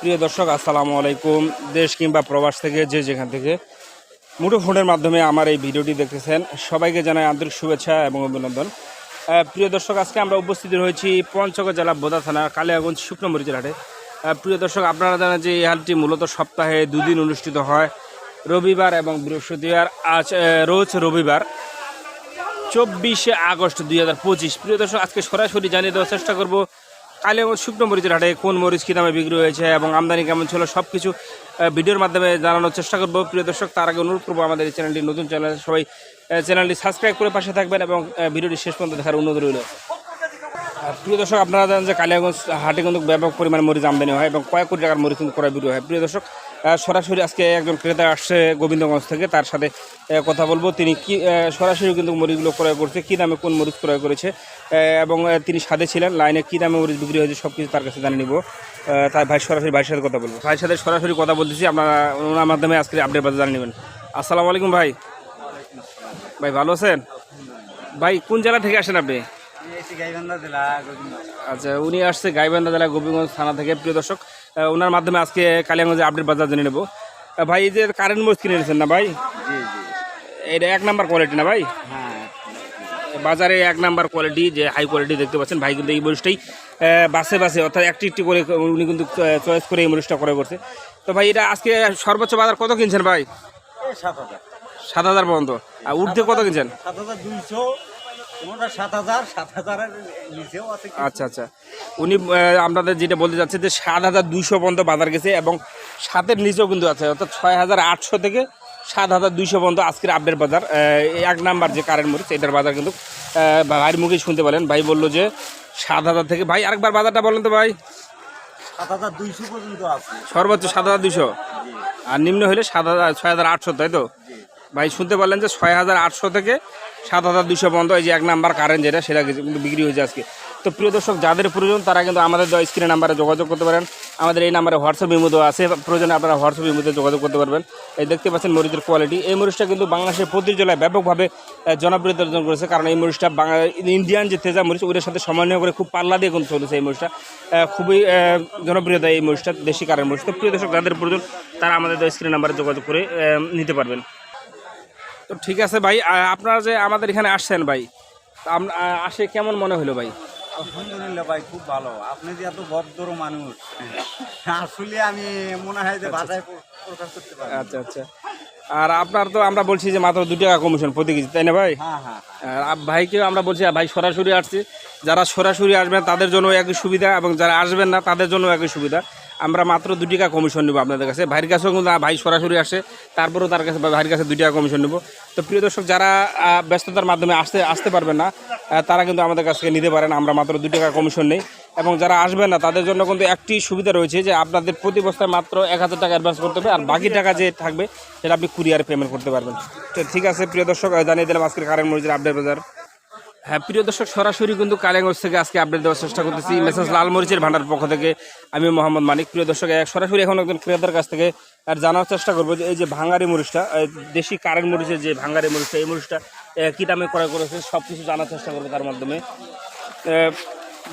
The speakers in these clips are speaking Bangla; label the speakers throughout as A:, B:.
A: প্রিয় দর্শক, আসসালামু আলাইকুম। দেশ কিংবা প্রবাস থেকে যে যেখান থেকে মুঠোফোনের মাধ্যমে আমার এই ভিডিওটি দেখতেছেন, সবাইকে জানাই আন্তরিক শুভেচ্ছা এবং অভিনন্দন। প্রিয় দর্শক, আজকে আমরা উপস্থিত হয়েছি পঞ্চগড় জেলা বোদা থানা, কালিয়াগঞ্জ শুকনো হাটে প্রিয় দর্শক, আপনারা জানেন যে এই হাটটি মূলত সপ্তাহে দুদিন অনুষ্ঠিত হয়, রবিবার এবং বৃহস্পতিবার। আজ রোজ রবিবার, চব্বিশে আগস্ট দুই হাজার পঁচিশ। প্রিয় দর্শক, আজকে সরাসরি জানিয়ে দেওয়ার চেষ্টা করব কালিয়াগঞ্জ শুকনো মরিচের হাটে কোন মরিচ কী দামে বিক্রি হয়েছে এবং আমদানি কেমন ছিল সব কিছু ভিডিওর মাধ্যমে জানানোর চেষ্টা করব। প্রিয় দর্শক, তার আগে অনুরোধ করব আমাদের এই চ্যানেলটি নতুন চ্যানেল সবাই চ্যানেলটি সাবস্ক্রাইব করে পাশে থাকবেন এবং ভিডিওটি শেষ পর্যন্ত দেখার অনুরোধ রইল। প্রিয় দর্শক, আপনারা জানেন যে কালিয়াগঞ্জ হাটে কিন্তু ব্যাপক পরিমাণে মরিচ আমদানি হয় এবং কয়েক কোটি টাকার মরিচ কিন্তু ক্রয় বিক্রি হয়। প্রিয় দর্শক সরাসরি আজকে একজন ক্রেতা আসছে গোবিন্দগঞ্জ থেকে, তার সাথে কথা বলব। তিনি কি সরাসরি কিন্তু মরিচগুলো ক্রয় করছে, কী দামে কোন মরিচ ক্রয় করেছে এবং তিনি সাথে ছিলেন, লাইনে কী দামে মরিচ বিক্রি হয়েছে সব কিছু তার কাছে জানিয়ে নিব। তাই ভাই সরাসরি ভাইয়ের সাথে কথা বলব। ভাইয়ের সাথে সরাসরি কথা বলতেছি, আপনারা ওনার মাধ্যমে আজকে আপডেট বাজার জানিয়ে নেবেন। আসসালামু আলাইকুম ভাই। ভাই ভালো আছেন? ভাই, কোন জেলা থেকে আসেন আপনি? আচ্ছা উনি আসছে গাইবান্ধা জেলা গোপীগঞ্জ থানা থেকে। প্রিয় দর্শক ওনার মাধ্যমে আজকে কালিয়াগঞ্জে আপডেট বাজার জেনে নেব। ভাই এই যে কারেন্ট মরিচ কিনে নিয়েছেন না ভাই? এটা এক নাম্বার কোয়ালিটি না ভাই? বাজারে এক নাম্বার কোয়ালিটি যে হাই কোয়ালিটি দেখতে পাচ্ছেন। ভাই কিন্তু এই মরিচটাই বাসে বাসে অর্থাৎ একটি একটি করে উনি কিন্তু চয়েস করে এই মরিচটা করে করছে। তো ভাই এটা আজকে সর্বোচ্চ বাজার কত কিনছেন ভাই?
B: সাত হাজার।
A: সাত হাজার পর্যন্ত। আর উর্ধে কত কিনছেন?
B: সাত হাজার দুইশো। কোনোটা সাত হাজার সাত হাজারের নিচেও আছে
A: আচ্ছা আচ্ছা। উনি আপনাদের যেটা বলতে চাচ্ছে যে সাত হাজার দুইশো পর্যন্ত বাজার গেছে এবং সাতের নিচেও কিন্তু আছে অর্থাৎ ছয় হাজার আটশো থেকে সাত হাজার দুইশো পর্যন্ত আজকের আপডেট বাজার। এই এক নাম্বার যে কারেন্ট মরিচ এটার বাজার কিন্তু ভাইয়ের মুখেই শুনতে পেলেন। ভাই বলল যে সাত হাজার থেকে ভাই আরেকবার বাজারটা বলেন তো ভাই।
B: সাত হাজার দুইশো পর্যন্ত আছে।
A: সর্বোচ্চ সাত হাজার দুইশো? আর নিম্ন হলে সাত হাজার ছয় হাজার আটশো তাই তো? ভাই শুনতে পারলেন যে ছয় হাজার আটশো থেকে সাত হাজার দুশো পর্যন্ত এই যে এক নাম্বার কারেন্ট যেটা, সেটা কিন্তু বিক্রি হয়েছে আজকে। তো প্রিয় দর্শক, যাদের প্রয়োজন, তারা কিন্তু আমাদের স্ক্রিনে নাম্বারে যোগাযোগ করতে পারেন। আমাদের এই নাম্বারে হোয়াটসঅ্যাপ ইমো আছে, প্রয়োজনে আপনারা হোয়াটসঅ্যাপ ইমোতে যোগাযোগ করতে পারবেন। এই দেখতে পাচ্ছেন মরিচের কোয়ালিটি এই মরিচটা কিন্তু বাংলাদেশের প্রতি জেলায় ব্যাপকভাবে জনপ্রিয়তা অর্জন করেছে, কারণ এই মরিচটা বাংলা ইন্ডিয়ান যে তেজা মরিচ ওটার সাথে সমন্বয় করে খুব পাল্লা দিয়ে কিন্তু চলেছে এই মরিচটা। খুবই জনপ্রিয়তা এই মরিচটা, দেশি কারেন্ট মরিচ। তো প্রিয় দর্শক, যাদের প্রয়োজন, তারা আমাদের স্ক্রিনে নাম্বারে যোগাযোগ করে নিতে পারবেন। তো ঠিক আছে ভাই আপনারা যে আমাদের এখানে আসছেন ভাই আসে কেমন মনে হলো ভাই?
B: আলহামদুলিল্লাহ ভাই খুব ভালো। আপনি যে এত ভদ্র মানুষ আসলে আমি মনে হয় যে বাসায় প্রকাশ করতে পারি
A: আচ্ছা আচ্ছা। আর আপনার তো আমরা বলছি যে মাত্র দু টাকা কমিশন প্রতি কেজি তাই না ভাই?
B: হ্যাঁ হ্যাঁ
A: আর ভাইকেও আমরা বলছি ভাই সরাসরি আসছি। যারা সরাসরি আসবেন তাদের জন্য একই সুবিধা এবং যারা আসবেন না তাদের জন্য একই সুবিধা। আমরা মাত্র দু টাকা কমিশন নেব আপনাদের কাছে। ভাইয়ের কাছেও কিন্তু ভাই সরাসরি আসে, তারপরেও তার কাছে ভাইয়ের কাছে দুই টাকা কমিশন নেব। তো প্রিয় দর্শক, যারা ব্যস্ততার মাধ্যমে আসতে আসতে পারবেন না তারা কিন্তু আমাদের কাছ থেকে নিতে পারেন। আমরা মাত্র দু টাকা কমিশন নেই। এবং যারা আসবেন না, তাদের জন্য কিন্তু একটি সুবিধা রয়েছে যে আপনাদের প্রতি বস্তায় মাত্র এক হাজার টাকা অ্যাডভান্স করতে হবে। আর বাকি টাকা যে থাকবে, সেটা আপনি কুরিয়ারে পেমেন্ট করতে পারবেন। তো ঠিক আছে, প্রিয় দর্শক জানিয়ে দিলাম আজকের কারেন্ট মরিচের আপডেট বাজার। হ্যাঁ প্রিয় দর্শক সরাসরি কিন্তু কালিয়াগঞ্জ থেকে আজকে আপডেট দেওয়ার চেষ্টা করতেছি। মেসেজ লাল মরিচের ভান্ডার পক্ষ থেকে আমি মোহাম্মদ মানিক। প্রিয় দর্শক এক সরাসরি এখন একজন ক্রেতার কাছ থেকে আর জানার চেষ্টা করব যে এই যে ভাঙ্গারি মরিচটা দেশি কারেন্ট মরিচের যে ভাঙ্গারি মরিচটা এই মরিচটা কী দামে ক্রয় করেছে সব কিছু জানার চেষ্টা করব তার মাধ্যমে।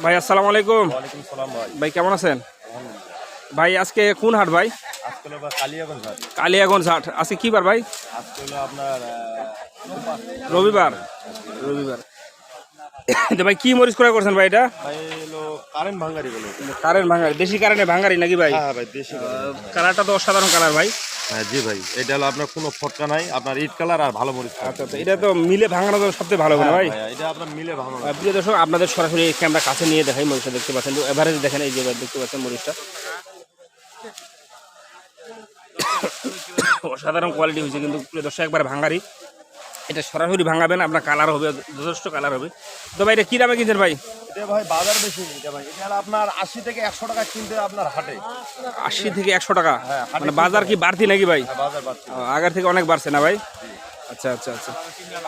A: ভাই আসসালামু আলাইকুম।
B: ভাই।
A: ভাই কেমন আছেন? ভাই আজকে কোন হাট ভাই?
B: কালিয়াগঞ্জ
A: হাট। আজকে কী বার ভাই?
B: আপনার
A: রবিবার। রবিবার। তো ভাই কি মরিচ ক্রয় করছেন ভাই এটা?
B: কারেন্ট ভাঙ্গারি বলে
A: কারেন্ট ভাঙ্গারি দেশি কারেন্টে ভাঙ্গারি নাকি ভাই?
B: হ্যাঁ ভাই দেশি
A: কালারটা তো অসাধারণ কালার ভাই।
C: হ্যাঁ জি ভাই এটা হলো আপনার কোনো ফটকা নাই আপনার ইট কালার আর ভালো মরিচ
A: আচ্ছা আচ্ছা এটা তো মিলে ভাঙানো তো সবচেয়ে ভালো হবে ভাই?
C: ভাই এটা আপনার মিলে
A: প্রিয় দর্শক আপনাদের সরাসরি ক্যামেরা কাছে নিয়ে দেখাই মরিচটা দেখতে পাচ্ছেন এভারেজ দেখেন এই যে দেখতে পাচ্ছেন মরিচটা। অসাধারণ কোয়ালিটি হয়েছে কিন্তু প্রিয় দর্শক একবার ভাঙারি এটা সরাসরি ভাঙাবেন আপনার কালার হবে যথেষ্ট কালার হবে। তো ভাই এটা কী দামে কিনছেন ভাই?
C: এটা ভাই বাজার বেশি এটা ভাই এটা আপনার আশি থেকে একশো টাকা কিনতে আপনার হাটে।
A: আশি থেকে একশো টাকা?
C: হ্যাঁ,
A: মানে বাজার কি বাড়তি নাকি ভাই?
C: হ্যাঁ, বাজার
A: আগের থেকে অনেক বাড়ছে না ভাই? আচ্ছা আচ্ছা আচ্ছা।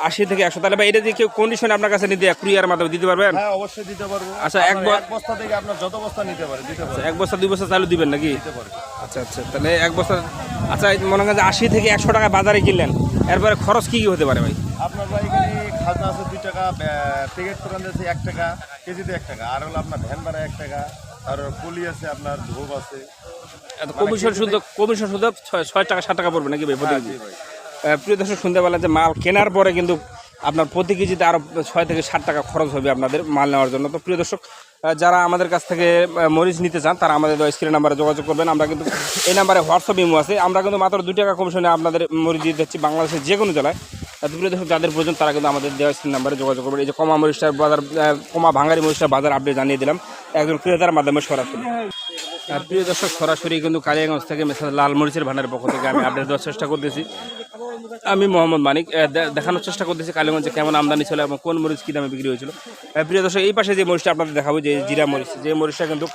A: আশি থেকে একশো তাহলে ভাই এটা যে কেউ কন্ডিশনে আপনার কাছে নিতে কুরিয়ার মাধ্যমে দিতে পারবেন?
C: হ্যাঁ অবশ্যই দিতে পারব।
A: আচ্ছা, এক
C: বস্তা থেকে আপনার যত বস্তা নিতে পারে দিতে পারে
A: এক বস্তা দুই বস্তা চালু দিবেন নাকি? আচ্ছা আচ্ছা তাহলে এক বস্তা আচ্ছা মনে করেন আশি থেকে একশো টাকা বাজারে কিনলেন। এরপরে খরচ কি কি হতে পারে ভাই?
C: আপনার ভাই এখানে খাজনা আছে দুই টাকা প্যাকেট দোকান আছে এক টাকা কেজিতে এক টাকা। আর হলো আপনার ভ্যান ভাড়া এক টাকা আর পুলি আছে আপনার ধূপ আছে।
A: কমিশন শুধু কমিশন শুধু ছয় টাকা সাত টাকা পড়বে নাকি ভাই প্রতি কেজি? প্রিয় দর্শক শুনতে পেলেন যে মাল কেনার পরে কিন্তু আপনার প্রতি কেজিতে আরও ছয় থেকে ষাট টাকা খরচ হবে আপনাদের মাল নেওয়ার জন্য। তো প্রিয় দর্শক যারা আমাদের কাছ থেকে মরিচ নিতে চান, তারা আমাদের স্ক্রিন নাম্বারে যোগাযোগ করবেন। আমরা কিন্তু এই নাম্বারে হোয়াটসঅ্যাপ ইমো আছে। আমরা কিন্তু মাত্র দু টাকা কমিশনে আপনাদের মরিচ দিয়ে দিচ্ছি বাংলাদেশের যে কোনো জেলায় প্রিয় দর্শক যাদের প্রয়োজন তারা কিন্তু আমাদের দেওয়া স্ক্রিন নাম্বারে যোগাযোগ করবেন। এই যে কমা মরিচটার বাজার কমা ভাঙারি মরিচটার বাজার আপডেট জানিয়ে দিলাম। একজন ক্রেতার মাধ্যমে সরাসরি। প্রিয় দর্শক, সরাসরি কিন্তু কালিয়াগঞ্জ থেকে মেসাজ লাল মরিচের ভান্ডারের পক্ষ থেকে আমি আপডেট দেওয়ার চেষ্টা করতেছি। আমি মোহাম্মদ মানিক দেখানোর চেষ্টা করতেছি কালীগঞ্জে কেমন আমদানি ছিল এবং কোন মরিচ কী দামে বিক্রি হয়েছিল। প্রিয় দর্শক, এই পাশে যে মরিচটা আপনাদের দেখাবো, যে জিরা মরিচ, যে মরিচটা কিন্তু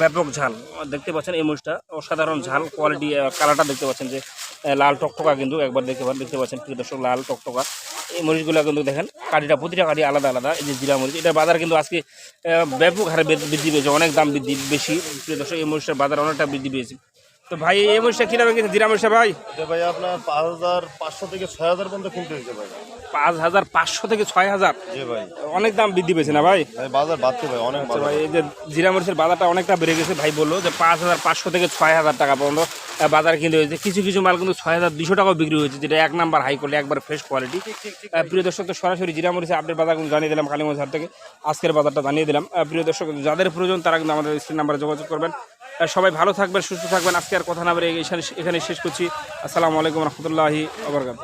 A: ব্যাপক ঝাল। দেখতে পাচ্ছেন, এই মরিচটা অসাধারণ ঝাল, কোয়ালিটি কালারটা দেখতে পাচ্ছেন যে লাল টকটকা কিন্তু একবার দেখতে দেখতে পাচ্ছেন, প্রিয় দর্শক, লাল টকটকা। এই মরিচগুলো কিন্তু দেখেন কাঠিটা প্রতিটা কাঠি আলাদা আলাদা, এই যে জিরা মরিচ, এটা বাজার কিন্তু আজকে ব্যাপক হারে বৃদ্ধি পেয়েছে, অনেক দাম বৃদ্ধি, বেশি। প্রিয় দর্শক, এই মরিচটার বাজার অনেকটা বৃদ্ধি পেয়েছে। তো ভাই এই মরিচটা কী দামে গেছে জিরা মরিচটা ভাই?
C: ভাই আপনার পাঁচ হাজার পাঁচশো থেকে ছয় হাজার পর্যন্ত কিনতে হয়েছে ভাই।
A: পাঁচ হাজার পাঁচশো থেকে ছয় হাজার?
C: জি ভাই।
A: অনেক দাম বৃদ্ধি পেয়েছে না ভাই?
C: ভাই বাজার বাড়ছে ভাই অনেক
A: আচ্ছা ভাই এই যে জিরা মরিচের বাজারটা অনেকটা বেড়ে গেছে। ভাই বলল যে পাঁচ হাজার পাঁচশো থেকে ছয় হাজার টাকা পর্যন্ত বাজার কিনতে হয়েছে। কিছু কিছু মাল কিন্তু ছয় হাজার দুশো টাকাও বিক্রি হয়েছে যেটা এক নাম্বার হাই করলে একবার ফ্রেশ কোয়ালিটি প্রিয় দর্শক তো সরাসরি জিরা মরিচের আপডেট বাজার কিন্তু জানিয়ে দিলাম কালীগঞ্জ হাট থেকে। আজকের বাজারটা জানিয়ে দিলাম। প্রিয় দর্শক যাদের প্রয়োজন তারা কিন্তু আমাদের স্ক্রিন নাম্বারে যোগাযোগ করবেন। সবাই ভালো থাকবেন, সুস্থ থাকবেন। আজকে আর কথা না এখানে এখানে শেষ করছি। আসসালামু আলাইকুম রহমতুল্লাহি আবরকাত